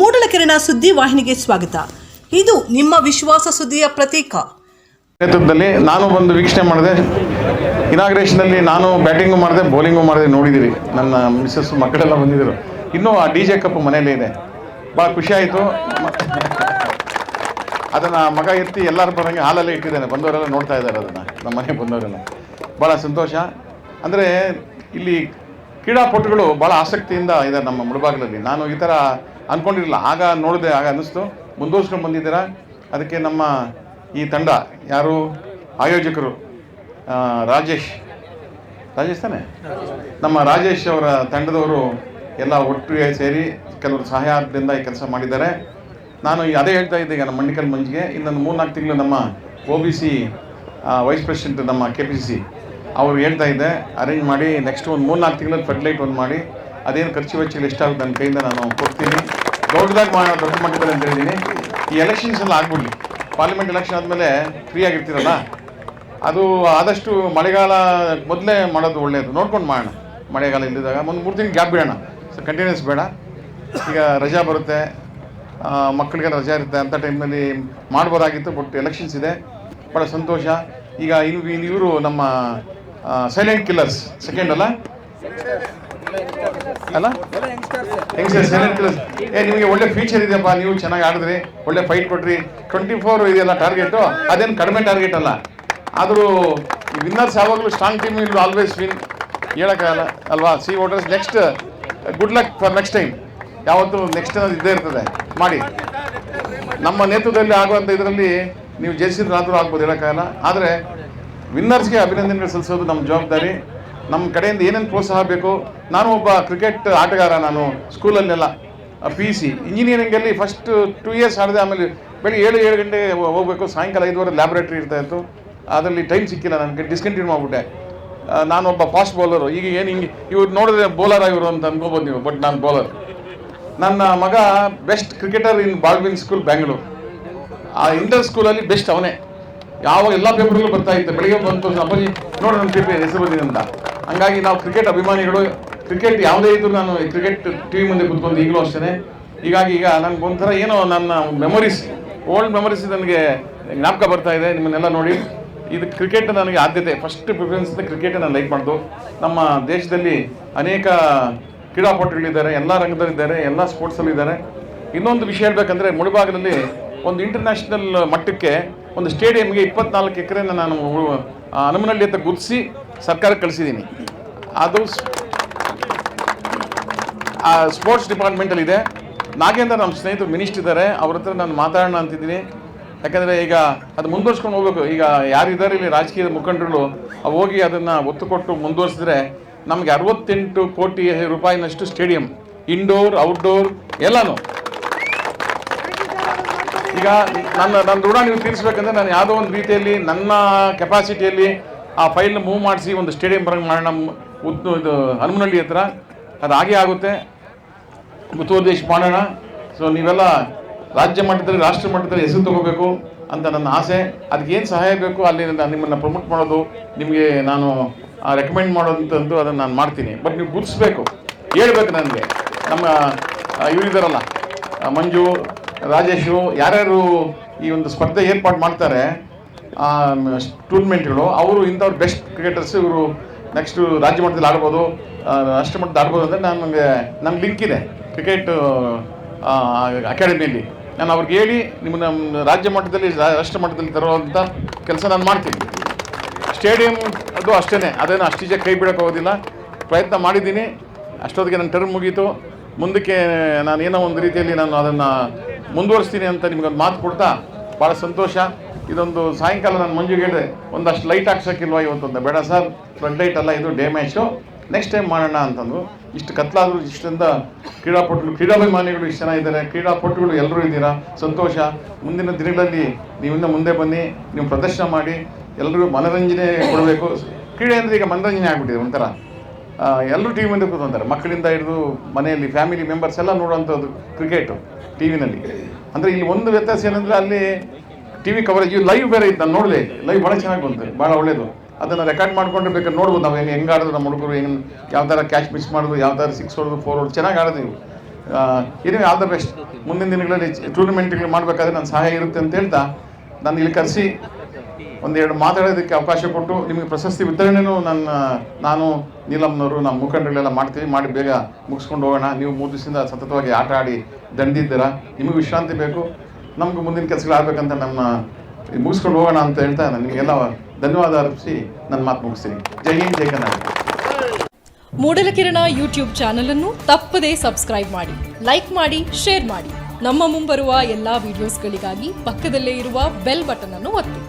ಮೂಡಲಕೆರೆನ ಸುದ್ದಿ ವಾಹಿನಿಗೆ ಸ್ವಾಗತ. ಇದು ನಿಮ್ಮ ವಿಶ್ವಾಸ ಸುದ್ದಿಯ ಪ್ರತೀಕ. ನೇತೃತ್ವದಲ್ಲಿ ನಾನು ಬಂದು ವೀಕ್ಷಣೆ ಮಾಡಿದೆ. ಇನಾಗ್ರೇಷನಲ್ಲಿ ನಾನು ಬ್ಯಾಟಿಂಗು ಮಾಡಿದೆ ಬೌಲಿಂಗು ಮಾಡಿದೆ ನೋಡಿದ್ದೀವಿ ನನ್ನ ಮಿಸ್ಸಸ್ ಮಕ್ಕಳೆಲ್ಲ ಬಂದಿದ್ದರು. ಇನ್ನೂ ಆ ಡಿ ಜೆ ಕಪ್ ಮನೆಯಲ್ಲೇ ಇದೆ. ಭಾಳ ಖುಷಿಯಾಯಿತು ಅದನ್ನು ಮಗ ಎತ್ತಿ ಎಲ್ಲರೂ ಬರೋಂಗೆ ಹಾಲಲ್ಲೇ ಇಟ್ಟಿದ್ದೇನೆ. ಬಂದವರೆಲ್ಲ ನೋಡ್ತಾ ಇದ್ದಾರೆ ಅದನ್ನು. ನಮ್ಮ ಮನೆಗೆ ಬಂದವರೆಲ್ಲ. ಭಾಳ ಸಂತೋಷ. ಅಂದರೆ ಇಲ್ಲಿ ಕ್ರೀಡಾಪಟುಗಳು ಭಾಳ ಆಸಕ್ತಿಯಿಂದ ಇದ್ದಾರೆ ನಮ್ಮ ಮುಳಬಾಗಿಲಲ್ಲಿ. ನಾನು ಈ ಥರ ಅಂದ್ಕೊಂಡಿರಲಿಲ್ಲ ಆಗ ನೋಡಿದೆ, ಆಗ ಅನ್ನಿಸ್ತು. ಮುಂದುವರ್ಸ್ಕೊಂಡು ಬಂದಿದ್ದೀರಾ? ಅದಕ್ಕೆ ನಮ್ಮ ಈ ತಂಡ ಯಾರು? ಆಯೋಜಕರು ರಾಜೇಶ್. ರಾಜೇಶ್ ತಾನೆ? ನಮ್ಮ ರಾಜೇಶ್ ಅವರ ತಂಡದವರು ಎಲ್ಲ ಒಟ್ಟಿಗೆ ಸೇರಿ ಕೆಲವರು ಸಹಾಯದಿಂದ ಈ ಕೆಲಸ ಮಾಡಿದ್ದಾರೆ. ನಾನು ಅದೇ ಹೇಳ್ತಾ ಇದ್ದೆ ನಮ್ಮ ಮಂಡಿಕಲ್ ಮಂಜಿಗೆ. ಇನ್ನೊಂದು ಮೂರ್ನಾಲ್ಕು ತಿಂಗಳು ನಮ್ಮ O B C vice president ನಮ್ಮ ಕೆ ಪಿ ಸಿ ಸಿ. ಅವರು ಹೇಳ್ತಾ ಇದ್ದೆ, ಅರೇಂಜ್ ಮಾಡಿ ನೆಕ್ಸ್ಟ್ ಒಂದು ಮೂರು ನಾಲ್ಕು ತಿಂಗಳಲ್ಲಿ ಫರ್ಟಿಲೈಟ್ ಒಂದು ಮಾಡಿ, ಅದೇನು ಖರ್ಚು ವೆಚ್ಚಗಳು ಎಷ್ಟಾಗುತ್ತೆ ನನ್ನ ಕೈಯಿಂದ ನಾನು ಕೊಡ್ತೀನಿ. ದೊಡ್ಡದಾಗಿ ಮಾಡೋ ದೊಡ್ಡ ಮಟ್ಟದಲ್ಲಿ ಅಂತ ಹೇಳಿದ್ದೀನಿ ಈ ಎಲೆಕ್ಷನ್ಸ್ ಎಲ್ಲ ಆಗ್ಬಿಡ್ಲಿ. ಪಾರ್ಲಿಮೆಂಟ್ ಎಲೆಕ್ಷನ್ ಆದಮೇಲೆ ಫ್ರೀ ಆಗಿರ್ತೀರಲ್ಲ? ಅದು ಆದಷ್ಟು ಮಳೆಗಾಲ ಮೊದಲೇ ಮಾಡೋದು ಒಳ್ಳೆಯದು ನೋಡ್ಕೊಂಡು ಮಾಡೋಣ. ಮಳೆಗಾಲ ಇಲ್ಲಿದ್ದಾಗ ಒಂದು ಮೂರು ತಿಂಗಳು ಗ್ಯಾಪ್ ಬಿಡೋಣ. ಸೊ ಕಂಟಿನ್ಯೂಸ್ ಬೇಡ. ಈಗ ರಜಾ ಬರುತ್ತೆ. ಮಕ್ಕಳಿಗೆ ರಜಾ ಇರುತ್ತೆ. ಅಂಥ ಟೈಮಲ್ಲಿ ಮಾಡ್ಬೋದಾಗಿತ್ತು ಬಟ್ ಎಲೆಕ್ಷನ್ಸ್ ಇದೆ. ಭಾಳ ಸಂತೋಷ. ಈಗ ಇನ್ನು ಇವರು ನಮ್ಮ ಸೈಲೆಂಟ್ ಕಿಲ್ಲರ್ಸ್ ಸೆಕೆಂಡ್ ಅಲ್ಲ? ಅಲ್ಲ? ಹೆಂಗ್ ಸರ್ ಸೈಲೆಂಟ್ ಕಿಲ್ಲರ್ಸ್ ಏ, ನಿಮಗೆ ಒಳ್ಳೆ ಫ್ಯೂಚರ್ ಇದೆಯಪ್ಪ. ನೀವು ಚೆನ್ನಾಗಿ ಆಡಿದ್ರಿ. ಒಳ್ಳೆ ಫೈಟ್ ಕೊಟ್ರಿ. ಟ್ವೆಂಟಿ ಫೋರ್ ಇದೆಯಲ್ಲ ಟಾರ್ಗೆಟು ಅದೇನು ಕಡಿಮೆ ಟಾರ್ಗೆಟ್ ಅಲ್ಲ. ಆದರೂ ವಿನ್ನರ್ಸ್ ಯಾವಾಗಲೂ strong team will always win ಹೇಳೋಕ್ಕಾಗಲ್ಲ. ಅಲ್ವಾ? C voters next good luck for next time ಯಾವತ್ತೂ ನೆಕ್ಸ್ಟ್ ಇದ್ದೇ ಇರ್ತದೆ. ಮಾಡಿ. ನಮ್ಮ ನೇತೃತ್ವದಲ್ಲಿ ಆಗುವಂಥ ಇದರಲ್ಲಿ ನೀವು ಜಯಿಸಿದ್ರಾದರೂ ಆಗ್ಬೋದು, ಹೇಳೋಕ್ಕಾಗಲ್ಲ. ಆದರೆ ವಿನ್ನರ್ಸ್ಗೆ ಅಭಿನಂದನೆಗಳು ಸಲ್ಲಿಸೋದು ನಮ್ಮ ಜವಾಬ್ದಾರಿ. ನಮ್ಮ ಕಡೆಯಿಂದ ಏನೇನು ಪ್ರೋತ್ಸಾಹ ಬೇಕು, ನಾನು ಒಬ್ಬ ಕ್ರಿಕೆಟ್ ಆಟಗಾರ, ನಾನು ಸ್ಕೂಲಲ್ಲೆಲ್ಲ ಪಿ ಸಿ ಇಂಜಿನಿಯರಿಂಗಲ್ಲಿ ಫಸ್ಟ್ ಟೂ ಇಯರ್ಸ್ ಆಡಿದೆ ಆಮೇಲೆ ಬೆಳಿಗ್ಗೆ ಏಳು ಏಳು ಗಂಟೆ ಹೋಗಬೇಕು, ಸಾಯಂಕಾಲ ಐದುವರೆ ಲ್ಯಾಬ್ರೇಟ್ರಿ ಇರ್ತಾ ಇತ್ತು. ಅದರಲ್ಲಿ ಟೈಮ್ ಸಿಕ್ಕಿಲ್ಲ ನನಗೆ ಡಿಸ್ಕಂಟಿನ್ಯೂ ಮಾಡಿಬಿಟ್ಟೆ. ನಾನೊಬ್ಬ ಫಾಸ್ಟ್ ಬೌಲರು ಈಗ ಏನು ಹಿಂಗೆ, ಇವ್ರು ನೋಡಿದ್ರೆ ಬೌಲರ್ ಇವರು ಅಂತ ಅನ್ಕೋಬೋದು ನೀವು ಬಟ್ ನಾನು ಬೌಲರ್ ನನ್ನ ಮಗ best cricketer in Baldwin school Bangalore ಆ ಇಂಟರ್ ಸ್ಕೂಲಲ್ಲಿ ಬೆಸ್ಟ್ ಅವನೇ. ಯಾವಾಗ ಎಲ್ಲ ಪೇಪರ್ಗಳು ಬರ್ತಾ ಇತ್ತು? ಬೆಳಿಗ್ಗೆ ಬಂತು ಅಪ್ಪಾಜಿ ನೋಡೋಣ ಪೇಪರ್ ಹೆಸರು ಬಂದಿದೆ ಅಂತ. ಹಂಗಾಗಿ ನಾವು ಕ್ರಿಕೆಟ್ ಅಭಿಮಾನಿಗಳು ಕ್ರಿಕೆಟ್ ಯಾವುದೇ ಇದ್ರು ನಾನು ಕ್ರಿಕೆಟ್ ಟಿ ವಿ ಮುಂದೆ ಕುತ್ಕೊಂಡು ಈಗಲೂ ಅಷ್ಟೇ ಹೀಗಾಗಿ ಈಗ ನನಗೆ ಒಂಥರ ಏನೋ ನನ್ನ ಮೆಮೊರೀಸ್ ಓಲ್ಡ್ ಮೆಮೊರೀಸ್ ನನಗೆ ಜ್ಞಾಪಕ ಬರ್ತಾ ಇದೆ, ನಿಮ್ಮನ್ನೆಲ್ಲ ನೋಡಿ. ಇದು ಕ್ರಿಕೆಟ್ ನನಗೆ ಆದ್ಯತೆ. ಫಸ್ಟ್ ಪ್ರಿಫರೆನ್ಸ್ ಕ್ರಿಕೆಟ್ ನಾನು ಲೈಕ್ ಮಾಡೋದು. ನಮ್ಮ ದೇಶದಲ್ಲಿ ಅನೇಕ ಕ್ರೀಡಾಪಟುಗಳಿದ್ದಾರೆ, ಎಲ್ಲ ರಂಗದಲ್ಲಿದ್ದಾರೆ, ಎಲ್ಲ ಸ್ಪೋರ್ಟ್ಸಲ್ಲಿದ್ದಾರೆ ಇನ್ನೊಂದು ವಿಷಯ ಹೇಳಬೇಕಂದ್ರೆ ಮುಳುಭಾಗದಲ್ಲಿ ಒಂದು ಇಂಟರ್ನ್ಯಾಷನಲ್ ಮಟ್ಟಕ್ಕೆ ಒಂದು ಸ್ಟೇಡಿಯಂಗೆ ಇಪ್ಪತ್ನಾಲ್ಕು ಎಕರೆನ ನಾನು ಹನುಮನಹಳ್ಳಿ ಅಂತ ಗುರುತಿಸಿ ಸರ್ಕಾರಕ್ಕೆ ಕಳಿಸಿದ್ದೀನಿ. ಅದು ಆ ಸ್ಪೋರ್ಟ್ಸ್ ಡಿಪಾರ್ಟ್ಮೆಂಟಲ್ಲಿ ಇದೆ. ನಾಗೇಂದ್ರ ನಮ್ಮ ಸ್ನೇಹಿತರು ಮಿನಿಸ್ಟರ್ ಇದ್ದಾರೆ. ಅವ್ರ ಹತ್ರ ನಾನು ಮಾತಾಡೋಣ ಅಂತಿದ್ದೀನಿ. ಯಾಕಂದರೆ ಈಗ ಅದು ಮುಂದುವರ್ಸ್ಕೊಂಡು ಹೋಗ್ಬೇಕು. ಈಗ ಯಾರಿದ್ದಾರೆ ಇಲ್ಲಿ ರಾಜಕೀಯದ ಮುಖಂಡರುಗಳು ಹೋಗಿ ಅದನ್ನು ಒತ್ತು ಕೊಟ್ಟು ಮುಂದುವರಿಸಿದ್ರೆ ನಮಗೆ ಅರವತ್ತೆಂಟು ಕೋಟಿ ರೂಪಾಯಿನಷ್ಟು ಸ್ಟೇಡಿಯಂ ಇಂಡೋರ್ ಔಟ್ಡೋರ್ ಎಲ್ಲನೂ. ಈಗ ನನ್ನ ನನ್ನ ಋಣ ನೀವು ತೀರಿಸ್ಬೇಕಂದ್ರೆ ನಾನು ಯಾವುದೋ ಒಂದು ರೀತಿಯಲ್ಲಿ ನನ್ನ ಕೆಪಾಸಿಟಿಯಲ್ಲಿ ಆ ಫೈಲ್ನ ಮೂವ್ ಮಾಡಿಸಿ ಒಂದು ಸ್ಟೇಡಿಯಂ ಬರಂಗೆ ಮಾಡೋಣ ಉದ್, ಇದು ಹನುಮನಹಳ್ಳಿ ಹತ್ರ. ಅದು ಹಾಗೆ ಆಗುತ್ತೆ. ಮುತುವರ್ದೇಶ ಮಾಡೋಣ. ಸೊ ನೀವೆಲ್ಲ ರಾಜ್ಯ ಮಟ್ಟದಲ್ಲಿ, ರಾಷ್ಟ್ರ ಮಟ್ಟದಲ್ಲಿ ಹೆಸರು ತಗೋಬೇಕು ಅಂತ ನನ್ನ ಆಸೆ. ಅದಕ್ಕೆ ಏನು ಸಹಾಯ ಬೇಕು, ಅಲ್ಲಿ ನಾನು ನಿಮ್ಮನ್ನು ಪ್ರಮೋಟ್ ಮಾಡೋದು, ನಿಮಗೆ ನಾನು ರೆಕಮೆಂಡ್ ಮಾಡೋದಂತಂದು ಅದನ್ನು ನಾನು ಮಾಡ್ತೀನಿ. ಬಟ್ ನೀವು ಗುರುತಿಸ್ಬೇಕು. ಹೇಳ್ಬೇಕು ನನಗೆ. ನಮ್ಮ ಇವರಿದ್ದಾರಲ್ಲ ಮಂಜು ರಾಜೇಶು, ಯಾರ್ಯಾರು ಈ ಒಂದು ಸ್ಪರ್ಧೆ ಏರ್ಪಾಡು ಮಾಡ್ತಾರೆ ಟೂರ್ನಮೆಂಟ್ಗಳು, ಅವರು ಇಂಥವ್ರು ಬೆಸ್ಟ್ ಕ್ರಿಕೆಟರ್ಸ್ ಇವರು ನೆಕ್ಸ್ಟು ರಾಜ್ಯ ಮಟ್ಟದಲ್ಲಿ ಆಡ್ಬೋದು ರಾಷ್ಟ್ರ ಮಟ್ಟದಲ್ಲಿ ಆಡ್ಬೋದು ಅಂದರೆ ನನಗೆ ನನ್ನ ಲಿಂಕ್ ಇದೆ ಕ್ರಿಕೆಟ್ ಅಕಾಡೆಮಿಯಲ್ಲಿ ನಾನು ಅವ್ರಿಗೆ ಹೇಳಿ ನಿಮ್ಮನ್ನ ರಾಜ್ಯ ಮಟ್ಟದಲ್ಲಿ ರಾಷ್ಟ್ರ ಮಟ್ಟದಲ್ಲಿ ತರುವಂಥ ಕೆಲಸ ನಾನು ಮಾಡ್ತೀನಿ. ಸ್ಟೇಡಿಯಂ ಅದು ಅಷ್ಟೇ ಅದೇನು ಅಷ್ಟೀಜೆ ಕೈ ಬಿಡೋಕ್ಕಾಗೋದಿಲ್ಲ ಪ್ರಯತ್ನ ಮಾಡಿದ್ದೀನಿ, ಅಷ್ಟೊತ್ತಿಗೆ ನನ್ನ ಟರ್ಮ್ ಮುಗೀತು. ಮುಂದಕ್ಕೆ ನಾನು ಏನೋ ಒಂದು ರೀತಿಯಲ್ಲಿ ನಾನು ಅದನ್ನು ಮುಂದುವರಿಸ್ತೀನಿ ಅಂತ ನಿಮ್ಗೊಂದು ಮಾತು ಕೊಡ್ತಾ ಭಾಳ ಸಂತೋಷ. ಇದೊಂದು ಸಾಯಂಕಾಲ ನಾನು ಮಂಜುಗೆ ಹೇಳಿದೆ, ಒಂದಷ್ಟು ಲೈಟ್ ಹಾಕ್ಸೋಕ್ಕಿಲ್ವಾ ಇವತ್ತು ಅಂತ. ಬೇಡ ಸರ್ ಫ್ಲಡ್ ಲೈಟ್ ಅಲ್ಲ, ಇದು ಡ್ಯಾಮೇಜು ನೆಕ್ಸ್ಟ್ ಟೈಮ್ ಮಾಡೋಣ ಅಂತಂದು ಇಷ್ಟು ಕತ್ಲಾದರೂ ಇಷ್ಟರಿಂದ ಕ್ರೀಡಾಪಟುಗಳು, ಕ್ರೀಡಾಭಿಮಾನಿಗಳು ಇಷ್ಟು ಜನ ಇದ್ದಾರೆ. ಕ್ರೀಡಾಪಟುಗಳು ಎಲ್ಲರೂ ಇದ್ದೀರಾ? ಸಂತೋಷ. ಮುಂದಿನ ದಿನಗಳಲ್ಲಿ ನೀವಿಂದ ಮುಂದೆ ಬನ್ನಿ, ನೀವು ಪ್ರದರ್ಶನ ಮಾಡಿ ಎಲ್ಲರಿಗೂ ಮನೋರಂಜನೆ ಕೊಡಬೇಕು. ಕ್ರೀಡೆ ಅಂದರೆ ಈಗ ಮನೋರಂಜನೆ ಆಗಿಬಿಟ್ಟಿದೆ, ಒಂಥರ. ಎಲ್ಲರೂ ಟಿ ವಿ ಮುಂದೆ ಕೂತ್ಕೊಂತಾರೆ. ಮಕ್ಕಳಿಂದ ಹಿಡಿದು ಮನೆಯಲ್ಲಿ ಫ್ಯಾಮಿಲಿ ಮೆಂಬರ್ಸ್ ಎಲ್ಲ ನೋಡುವಂಥದ್ದು ಕ್ರಿಕೆಟು ಟಿ ವಿನಲ್ಲಿ ಅಂದರೆ ಇಲ್ಲಿ ಒಂದು ವ್ಯತ್ಯಾಸ ಏನಂದರೆ ಅಲ್ಲಿ ಟಿ ವಿ ಕವರೇಜ್ ಲೈವ್ ಬೇರೆ ಇತ್ತು ನಾನು ನೋಡಿದೆ ಲೈವ್ ಭಾಳ ಚೆನ್ನಾಗಿ ಬಂತು ಭಾಳ ಒಳ್ಳೇದು. ಅದನ್ನು ರೆಕಾರ್ಡ್ ಮಾಡ್ಕೊಂಡ್ರೆ ಬೇಕಾದ್ರೆ ನೋಡ್ಬೋದು ನಾವು ಹೆಂಗೆ ಹೆಂಗೆ ಆಡೋದು, ನಮ್ಮ ಹುಡುಗರು ಏನು ಯಾವ ಕ್ಯಾಚ್ ಮಿಸ್ ಮಾಡೋದು, ಯಾವ ಸಿಕ್ಸ್ ಹೊಡೆದು ಫೋರ್ ಹೊಡೆದು ಚೆನ್ನಾಗಿ ಆಡೋದು ನೀವು ಏನೇ ಆಲ್ ದ ಬೆಸ್ಟ್ ಮುಂದಿನ ದಿನಗಳಲ್ಲಿ ಟೂರ್ನಮೆಂಟ್ಗಳು ಮಾಡಬೇಕಾದ್ರೆ ನನ್ನ ಸಹಾಯ ಇರುತ್ತೆ ಅಂತ ಹೇಳ್ತಾ, ನಾನು ಇಲ್ಲಿ ಕರೆಸಿ ಒಂದೆರಡು ಮಾತಾಡೋದಕ್ಕೆ ಅವಕಾಶ ಕೊಟ್ಟು ನಿಮಗೆ ಪ್ರಶಸ್ತಿ ವಿತರಣೆನೂ ನನ್ನ, ನಾನು ನೀಲಮ್ನವರು ನಮ್ಮ ಮುಖಂಡರುಗಳೆಲ್ಲ ಮಾಡ್ತೀವಿ. ಮಾಡಿ ಬೇಗ ಮುಗಿಸ್ಕೊಂಡು ಹೋಗೋಣ. ನೀವು ಮೂರು ದಿವಸದಿಂದ ಸತತವಾಗಿ ಆಟ ಆಡಿ ದಂಡಿದ್ದೀರಾ. ನಿಮಗೆ ವಿಶ್ರಾಂತಿ ಬೇಕು. ನಮ್ಗೆ ಮುಂದಿನ ಕೆಲಸಗಳಾಗಬೇಕಂತ ನಮ್ಮ, ಮುಗಿಸ್ಕೊಂಡು ಹೋಗೋಣ ಅಂತ ಹೇಳ್ತಾ ನಾನು ನಿಮಗೆಲ್ಲ ಧನ್ಯವಾದ ಅರ್ಪಿಸಿ ನನ್ನ ಮಾತು ಮುಗಿಸ್ತೀನಿ. ಜೈ ಹಿಂದ್, ಜೈ ಕರ್ನಾಟಕ ಮೂಡಲಕಿರಣ ಯೂಟ್ಯೂಬ್ ಚಾನಲ್ ಅನ್ನು ತಪ್ಪದೇ ಸಬ್ಸ್ಕ್ರೈಬ್ ಮಾಡಿ, ಲೈಕ್ ಮಾಡಿ, ಶೇರ್ ಮಾಡಿ. ನಮ್ಮ ಮುಂಬರುವ ಎಲ್ಲಾ ವಿಡಿಯೋಸ್ಗಳಿಗಾಗಿ ಪಕ್ಕದಲ್ಲೇ ಇರುವ ಬೆಲ್ ಬಟನ್ ಅನ್ನು ಒತ್ತಿ.